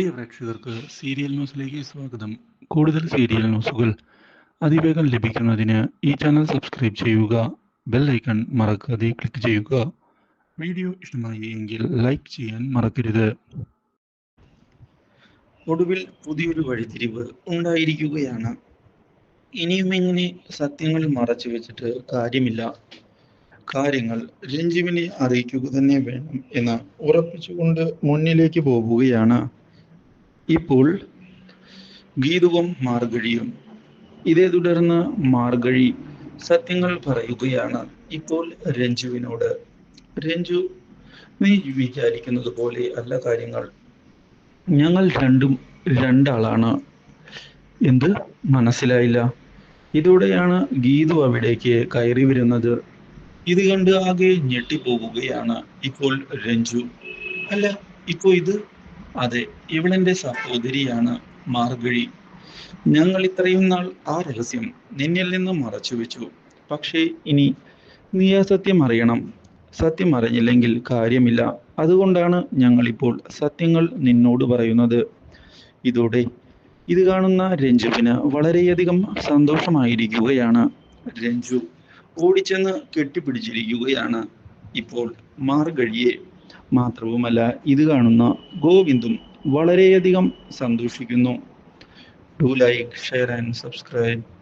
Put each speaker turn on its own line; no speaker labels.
പ്രിയ പ്രേക്ഷകർക്ക് സീരിയൽ ന്യൂസിലേക്ക് സ്വാഗതം. കൂടുതൽ സീരിയൽ ന്യൂസുകൾ അതിവേഗം ലഭിക്കുന്നതിന് ഈ ചാനൽ സബ്സ്ക്രൈബ് ചെയ്യുക ബെൽ ഐക്കൺ മറക്കാതെ ക്ലിക്ക് ചെയ്യുക. വീഡിയോ ഇഷ്ടമായി എങ്കിൽ ലൈക്ക് ചെയ്യാൻ മറക്കരുത്.
ഒടുവിൽ പുതിയൊരു വഴിത്തിരിവ് ഉണ്ടായിരിക്കുകയാണ്. ഇനിയും ഇങ്ങനെ സത്യങ്ങൾ മറച്ചു വെച്ചിട്ട് കാര്യമില്ല. കാര്യങ്ങൾ രഞ്ജുവിനെ അറിയിക്കുക തന്നെ വേണം എന്ന് ഉറപ്പിച്ചുകൊണ്ട് മുന്നിലേക്ക് പോവുകയാണ് ഇപ്പോൾ ഗീതവും മാർഗഴിയും. ഇതേ തുടർന്ന് മാർഗഴി സത്യങ്ങൾ പറയുകയാണ് ഇപ്പോൾ രഞ്ജുവിനോട്. രഞ്ജു നീ വിചാരിക്കുന്നത് പോലെ അല്ല കാര്യങ്ങൾ. ഞങ്ങൾ രണ്ടും രണ്ടാളാണ്. എന്ത്? മനസ്സിലായില്ല. ഇതോടെയാണ് ഗീതു അവിടേക്ക് കയറി വരുന്നത്. ഇത് കണ്ട് ആകെ ഞെട്ടിപ്പോവുകയാണ് ഇപ്പോൾ രഞ്ജു. അല്ല ഇപ്പോ ഇത് അതെ ഇവളെന്റെ സഹോദരിയാണ് മാർഗഴി. ഞങ്ങൾ ഇത്രയും നാൾ ആ രഹസ്യം നിന്നിൽ നിന്ന് മറച്ചു വെച്ചു. പക്ഷേ ഇനി നീ ആ സത്യം അറിയണം. സത്യം അറിഞ്ഞില്ലെങ്കിൽ കാര്യമില്ല. അതുകൊണ്ടാണ് ഞങ്ങൾ ഇപ്പോൾ സത്യങ്ങൾ നിന്നോട് പറയുന്നത്. ഇതോടെ ഇത് കാണുന്ന രഞ്ജുവിന് വളരെയധികം സന്തോഷമായിരിക്കുകയാണ്. രഞ്ജു ഓടിച്ചെന്ന് കെട്ടിപ്പിടിച്ചിരിക്കുകയാണ്. ഇപ്പോൾ മാർഗഴിയെ മാത്രവുമല്ല ഇത് കാണുന്ന ഗോവിന്ദും വളരെയധികം സന്തോഷിക്കുന്നു. Do like share and subscribe